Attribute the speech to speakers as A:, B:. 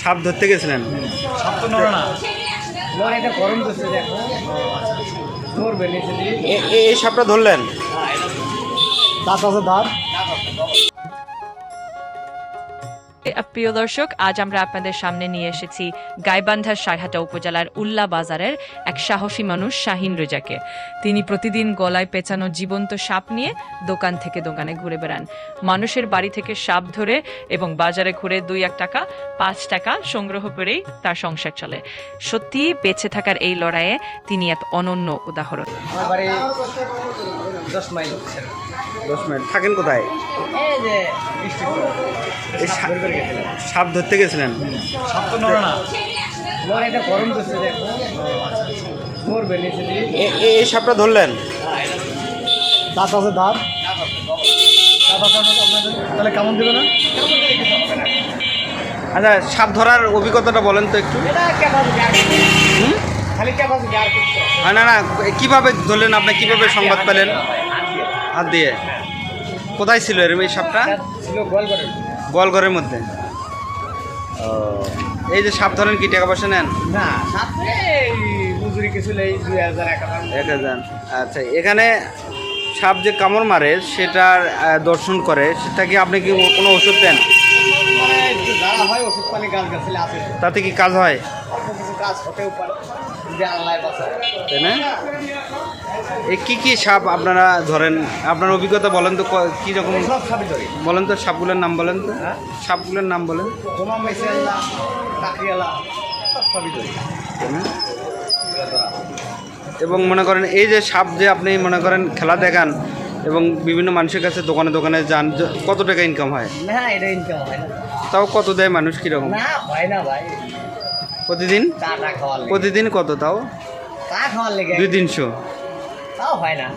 A: সাপ ধরতে গেছিলেন?
B: সব তো নড়ে না।
C: লড়াই এটা গরম করছে দেখো। ধরবে
A: এ- এ- এই সাপটা ধরলেন?
B: দাঁত আছে দাঁত।
D: প্রিয় দর্শক আজ আমরা আপনাদের সামনে নিয়ে এসেছি গাইবান্ধার সারহাটা উপজেলার উল্লা বাজারের এক সাহসী মানুষ শাহিন রেজাকে। তিনি প্রতিদিন গলায় পেঁচানো জীবন্ত সাপ নিয়ে দোকান থেকে দোকানে ঘুরে বেড়ান। মানুষের বাড়ি থেকে সাপ ধরে এবং বাজারে ঘুরে দুই এক টাকা পাঁচ টাকা সংগ্রহ করেই তার সংসার চলে। সত্যি বেঁচে থাকার এই লড়াইয়ে তিনি এক অনন্য উদাহরণ।
C: দশ মাইল
A: দশ মিনিট থাকেন কোথায়?
C: এই যে
A: সাপ ধরতে গেছিলেন?
B: সব তো নড়ে না।
C: এটা গরম করছে দেখো। ধরবে
A: এ- এ- এই সাপটা ধরলেন?
B: দাঁত আছে দাঁত। তাহলে কেমন দিবে না?
A: আচ্ছা সাপ ধরার অভিজ্ঞতাটা বলেন তো একটু। হ্যাঁ, না। না কীভাবে ধরলেন আপনি? কীভাবে সংবাদ পেলেন?
C: হাত দিয়ে।
A: কোথায় ছিল এরম এই সাপটা?
C: ছিল
A: গোয়ালঘরের মধ্যে? এই যে সাপ ধরেন কি টাকা পয়সা নেন?
C: না এই মজুরি কিছু নেই দুই হাজার এক হাজার।
A: আচ্ছা এখানে সাপ যে কামড় মারে সেটার দর্শন করে সেটা কি আপনি কি কোনো ওষুধ দেন? তাতে কি কাজ হয়?
C: কাজ হতেও পারে। যে আল্লাহ বাঁচায়
A: তাই না? এ কি কি সাপ আপনারা ধরেন? আপনার অভিজ্ঞতা বলেন তো ক- রকম?
C: সব খাবি ধরি।
A: বলেন তো সাপগুলোর নাম বলেন তো।
C: হ্যাঁ?
A: সাপগুলোর নাম বলেন।
C: জমা মেসে কাকরিয়ালা সব খাবি ধরি।
A: তাই না? এবং মনে করেন এই যে সাপ যে আপনি মনে করেন খেলা দেখান এবং বিভিন্ন মানুষের কাছে দোকানে দোকানে যান কত টাকা ইনকাম হয়?
C: না এটা ইনকাম হয় না।
A: তাও কত দেয় মানুষ কীরকম?
C: না হয় না ভাই।
A: প্রতিদিন? প্রতিদিন কত তাও? দুই তিনশো।
C: তাও হয় না।